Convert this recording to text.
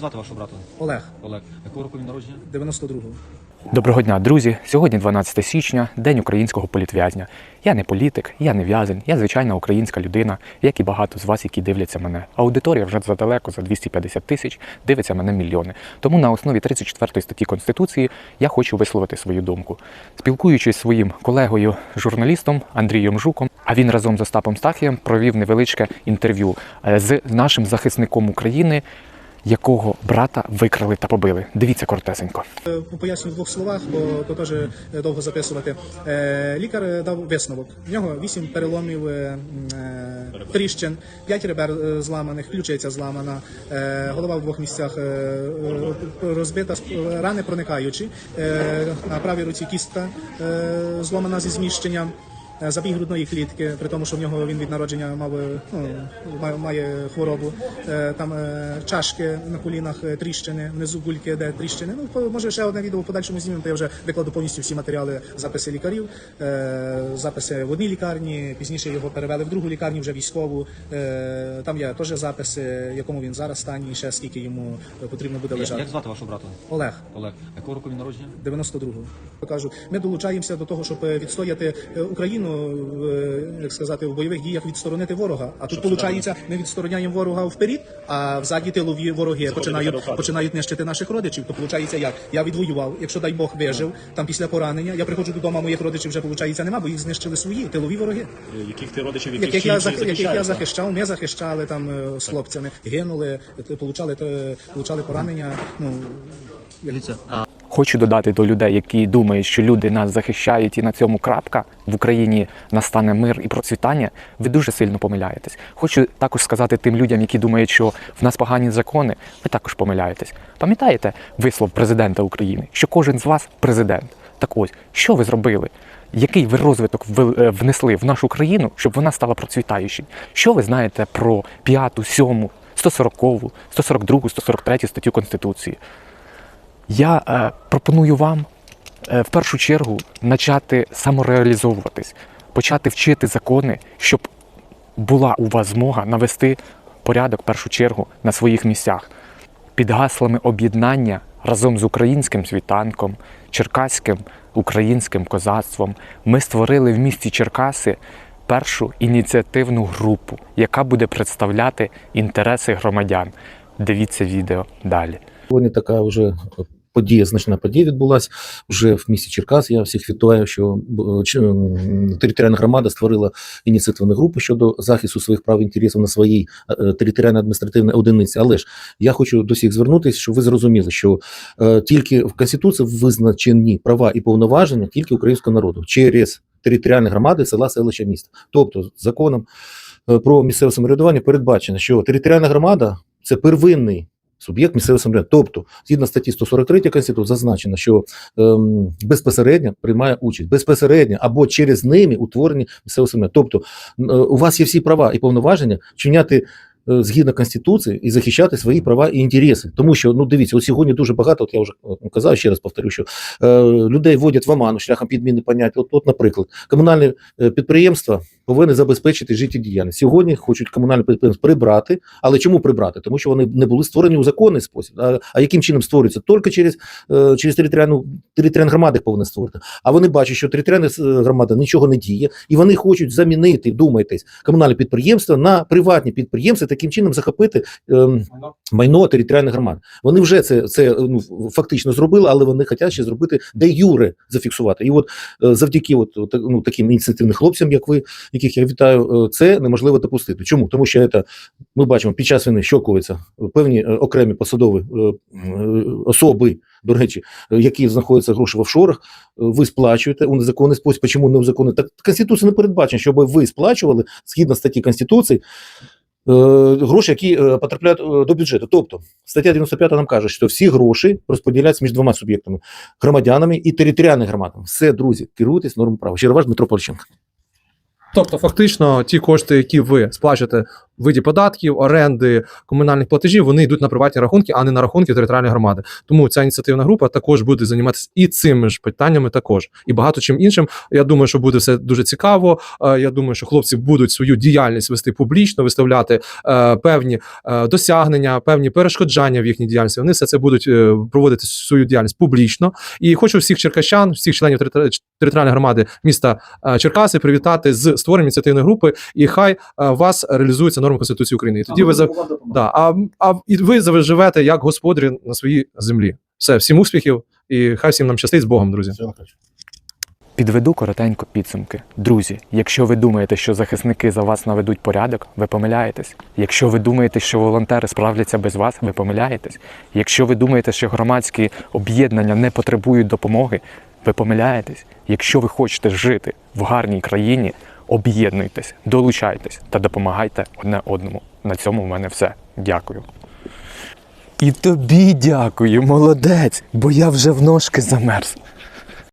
звати вашого брата? Олег, Олег. Якого року він народження? 92-го. Доброго дня, друзі! Сьогодні 12 січня, день українського політв'язня. Я не політик, я не в'язень, я звичайна українська людина, як і багато з вас, які дивляться мене. Аудиторія вже задалеко за 250 тисяч, дивиться мене мільйони. Тому на основі 34 статті Конституції я хочу висловити свою думку. Спілкуючись зі своїм колегою, журналістом Андрієм Жуком, а він разом з Остапом Стахієм провів невеличке інтерв'ю е, з нашим захисником України, якого брата викрали та побили. Дивіться коротесенько. Е, Поясню в двох словах, бо то теж е, довго записувати. Е, Лікар дав висновок. В нього вісім переломів тріщин, п'ять ребер зламаних, ключиця зламана, голова в двох місцях розбита, рани проникаючі. На правій руці кістка зломана зі зміщенням. Е, Забій грудної клітки, при тому, що в нього він від народження мав е, ну, має, хворобу. Е, Там чашки на колінах, тріщини, внизу гульки, де тріщини. Ну може ще одне відео в подальшому знімемо, то я вже викладу повністю всі матеріали, записи лікарів, записи в одній лікарні. Пізніше його перевели в другу лікарню, вже військову. Там є теж записи, в якому він зараз стані, і ще скільки йому потрібно буде лежати. як звати вашого брата? Олег. Олег. Якого року він народження? 92-го. Кажу, ми долучаємося до того, щоб відстояти Україну, е, як сказати, в бойових діях відсторонити ворога. А тут виходить, ми відстороняємо ворога вперед, а взаді тилові вороги починають починають нищити наших родичів. То виходить, як я відвоював, якщо дай Бог вижив, там після поранення, я приходжу додому, моїх родичів вже виходить нема, бо їх знищили свої тилові вороги, яких ти родичів, яких, яких я інші яких я захищав. Ми захищали там е, з хлопцями, гинули, е, получали е, получали поранення. Ну Дивіться. Хочу додати до людей, які думають, що люди нас захищають і на цьому крапка в Україні настане мир і процвітання. Ви дуже сильно помиляєтесь. Хочу також сказати тим людям, які думають, що в нас погані закони. Ви також помиляєтесь. Пам'ятаєте вислов президента України, що кожен з вас президент. Так ось, що ви зробили? Який ви розвиток е, внесли в нашу країну, щоб вона стала процвітаючою? Що ви знаєте про 5, 7, 140, 142, 143 статтю Конституції? Я е, пропоную вам е, в першу чергу почати самореалізовуватись, почати вчити закони, щоб була у вас змога навести порядок в першу чергу на своїх місцях. Під гаслами об'єднання разом з українським світанком, черкаським українським козацтвом ми створили в місті Черкаси першу ініціативну групу, яка буде представляти інтереси громадян. Дивіться відео далі. Сьогодні така вже подія, значна подія відбулася вже в місті Черкас. Я всіх вітаю, що е, територіальна громада створила ініціативну групу щодо захисту своїх прав і інтересів на своїй е, територіально-адміністративній одиниці. Але ж я хочу до всіх звернутися, щоб ви зрозуміли, що е, тільки в Конституції визначені права і повноваження тільки українського народу через територіальні громади села, селища, міста. Тобто законом е, про місцеве самоврядування передбачено, що територіальна громада це первинний суб'єкт місцевого самоврядування. Тобто, згідно статті 143 Конституції, зазначено, що ем, безпосередньо приймає участь, безпосередньо або через ними утворені місцевого самоврядування. Тобто, е, у вас є всі права і повноваження вчиняти. е, Згідно конституції і захищати свої права і інтереси, тому що ну дивіться, от сьогодні дуже багато. От я вже е, казав ще раз повторю, що е, людей вводять в оману шляхом підміни понять. От, от, наприклад, комунальне е, підприємства повинні забезпечити життєдіяльність. Сьогодні хочуть комунальне підприємство прибрати, але чому прибрати? Тому що вони не були створені у законний спосіб. А, а яким чином створюються? Тільки через, е, через територіальну територіальні громади повинні створити. А вони бачать, що територіальна е, громада нічого не діє, і вони хочуть замінити, вдумайтесь, комунальне підприємство на приватні підприємства, таким чином захопити ем, майно територіальних громад. Вони вже це, це ну, фактично зробили, але вони хочуть ще зробити де юре зафіксувати. І от е, завдяки от, ну, таким ініціативним хлопцям, як ви, яких я вітаю, е, це неможливо допустити. Чому? Тому що це, ми бачимо, під час війни що коїться певні е, окремі посадові е, е, особи, до речі, е, які знаходяться гроші в офшорах, е, ви сплачуєте у незаконний спосіб. Чому не в законний? Так Конституція не передбачена, щоб ви сплачували згідно статті Конституції. е, Гроші, які е, потрапляють е, до бюджету. Тобто стаття 95 нам каже, що всі гроші розподіляються між двома суб'єктами громадянами і територіальними громадами. Все, друзі, керуйтесь нормами права. Щиро ваш Дмитро Поліщенко. Тобто, фактично, ті кошти, які ви сплачуєте виді податків, оренди, комунальних платежів, вони йдуть на приватні рахунки, а не на рахунки територіальної громади. Тому ця ініціативна група також буде займатися і цими ж питаннями, також і багато чим іншим. Я думаю, що буде все дуже цікаво. Е, Я думаю, що хлопці будуть свою діяльність вести публічно, виставляти е, певні е, досягнення, певні перешкоджання в їхній діяльності. Вони все це будуть проводити свою діяльність публічно. І хочу всіх черкащан, всіх членів територіальної громади міста Черкаси привітати з створенням ініціативної групи. І хай вас реалізуються норми Конституції України. І тоді ви за да, а, а і ви живете як господарі на своїй землі. Все, всім успіхів і хай всім нам щастить з Богом, друзі. Підведу коротенько підсумки. Друзі, якщо ви думаєте, що захисники за вас наведуть порядок, ви помиляєтесь. Якщо ви думаєте, що волонтери справляться без вас, ви помиляєтесь. Якщо ви думаєте, що громадські об'єднання не потребують допомоги, ви помиляєтесь. Якщо ви хочете жити в гарній країні, об'єднуйтесь, долучайтесь та допомагайте одне одному. На цьому в мене все. Дякую. І тобі дякую, молодець, бо я вже в ножки замерз.